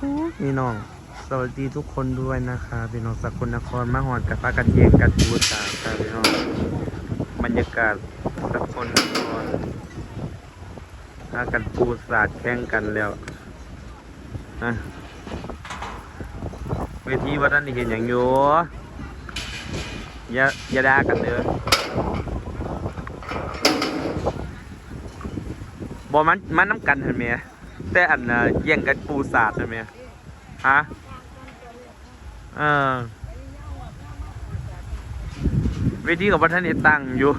พี่น้อง สวัสดีทุกคนด้วยนะคะพี่น้องสกลนครมาหอดกับพากันเยียงกันบูตาค่ะพี่น้องบรรยากาศสกลนครพากันปูสาดแข่งกันแล้วนะเวทีวัดนั้นเห็นอย่างอยู่อย่าอย่าด่ากันเด้อบอมันมันน้ำกันเห็นไหม แต่อันน่ะแย่งกันปูสาดเห็นไหมฮะเออเวทีกับวัฒนธตั้งอยู่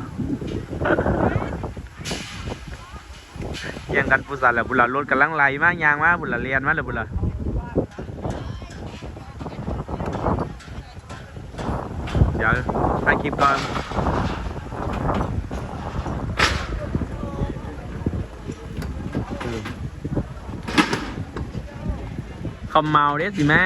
แย่งกันปุสานแหละบุหลารถกำลังไหลมากยางมากบุหลาเรียนมากเลยบุหลาเดี๋ยวถ่ายคลิปก่อน คำเมาเด้สิแม่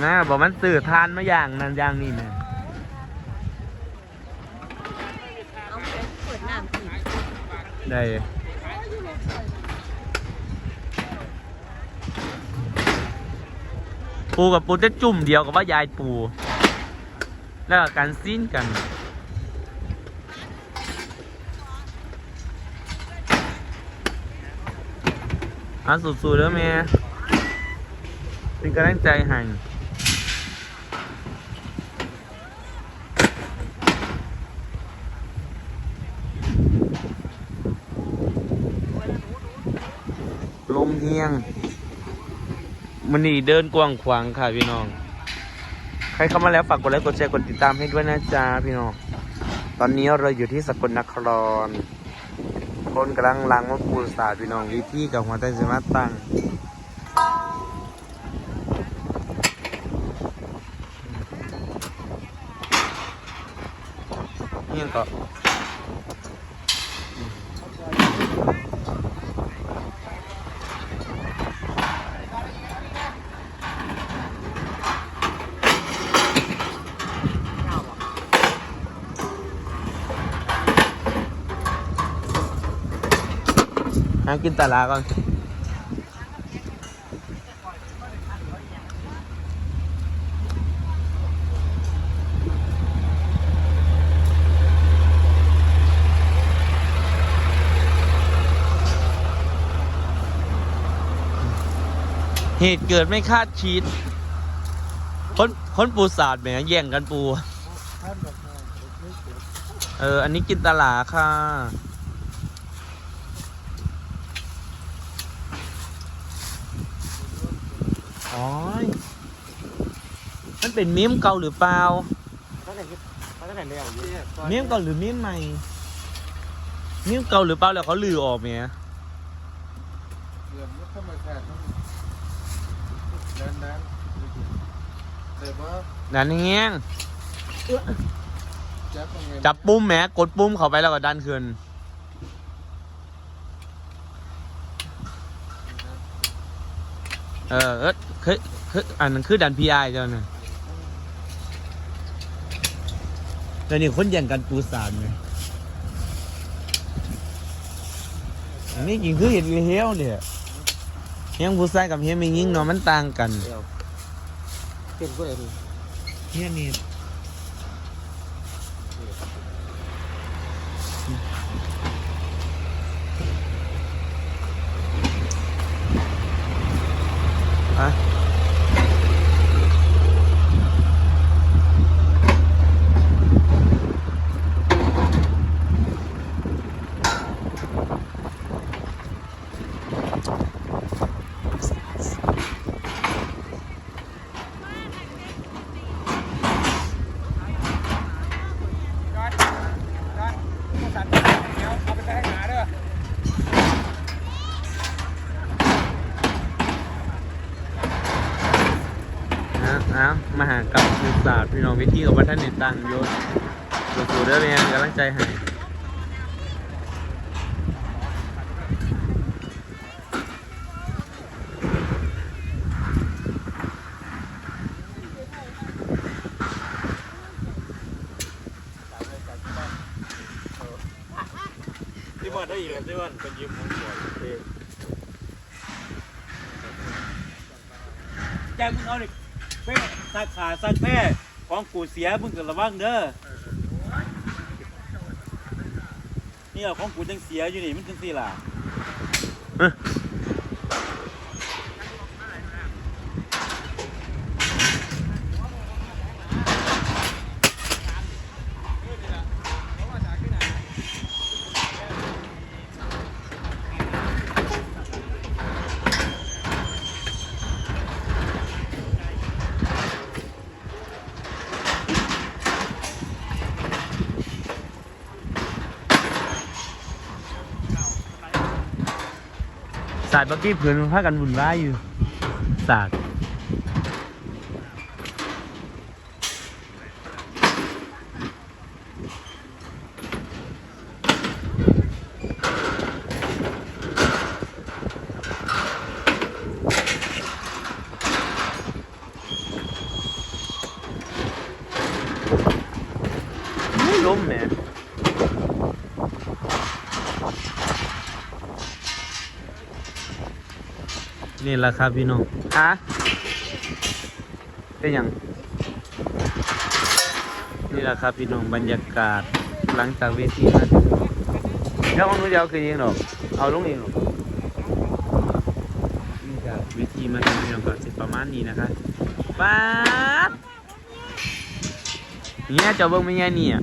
แม่บอกมันสื่อทานมาอย่างนั้นอย่างนี้แม่เอาเปิดน้ำสิได้ปูกับปูจะจุ่มเดียวกับว่ายายปู แล้วก็การซีนกัน อะสู้ๆเด้อแม่เป็นกำลังใจให้ลมเฮียง มันนี่เดินกว้างขวางค่ะพี่น้อง ใครเข้ามาแล้วฝากกดไลค์กดแชร์กดติดตามให้ด้วยนะจ๊ะพี่น้อง ตอนนี้เราอยู่ที่สกลนคร คนกำลังลังว่าปูสาดพี่น้องวิธีกับหัวใจสมาตั้งนี่ก็ หากินตลาดก่อนเหตุเกิดไม่คาดคิดคนคนปูสาดแหมแย่งกันปู เออ อันนี้กินตลาค่ะ อ๋อมันเป็นมีมเก่าหรือเปล่าตั้งแต่ตั้งแต่เรียนอยู่เนี่ยมีมเก่าหรือมีมใหม่มีมเก่าหรือเปล่าแล้วเขาลือออกเนี่ยเดือนก็เข้ามาแทนนั้นนั้นแต่ว่านั่นเงี้ยแจ๊บเงินจับปุ่มแหมกดปุ่มเข้าไปแล้วก็ดันขึ้นเออเอ อคือคืออันนั้นคือดันพีไอเจ้าน่ะแต่นี่คนแย่งกันปูสารไงอันนี้จริงคือเห็นเฮี้ยวเนี่ยเฮี้ยงผู้ชายกับเฮี้ยงไม่ยิงเนาะมันต่างกันเดียวเป็นก็เลยเฮี้ยนี่ นะนะมหากรรมศึกษาสตร์พี่น้องวิธีกับวัฒนเนตังโยนสู้ๆเด้อเป็นกำลังใจให้ได้อีกแล้วใช่ไหมเป็นยืมของก่อนแจ้งมึงเอา ดิเป้ซักขาสักแพ้ของกูเสียมึงก็ระวังเด้อนี่เอาของกูจังเสียอยู่นี่มันจังสี่ล่ะ สาดเมื่อกี้เพื่อนพากันบุญร้ายอยู่สาก แหละครับพี่น้องฮะเป็นหยังนี่แหละครับพี่น้องบรรยากาศหลังจากเวทีมาถึงเดี๋ยวเอาหนูเดียวคือเองหรอกเอาลงเองหรอกนี่ครับเวทีมาถึงพี่น้องก็จะประมาณนี้นะคะป๊าบเนี่ยเจ้าเบิ้งไม่ใหญ่นี่อะ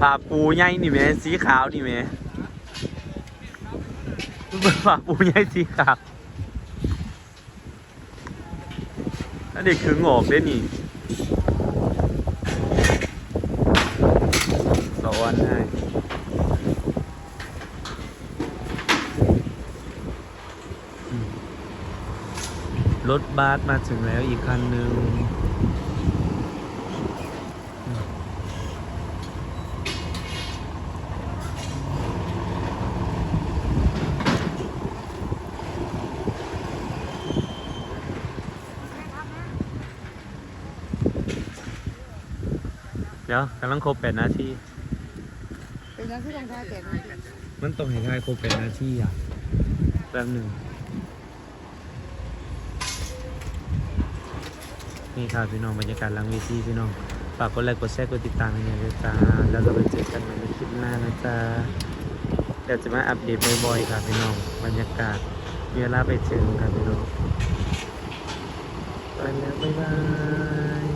ผ้าปูใหญ่นี่แหม่สีขาวนี่แหม่ เบิ่งผ้าปูใหญ่สีขาวอันนี้คือหงอกเด้นี่สอนให้รถบัสมาถึงแล้วอีกคันหนึ่ง เดี๋ยวกำลังครบแปดนาทีเป็นยังที่ลงท้ายแก่มันต้องให้ทายครบเป็นนาทีอะแป๊บหนึ่งนี่ครับพี่น้องบรรยากาศหลังเวทีพี่น้องฝากกดไลค์กดแชร์กดติดตามให้หน่อยด้วยจ้าแล้วก็ไปเจอกันใหม่ในคลิปหน้านะจ๊ะเดี๋ยวจะมาอัปเดตบ่อยๆครับพี่น้องบรรยากาศมีเวลาไปเจอกันครับพี่น้องไปแล้วบ๊ายบาย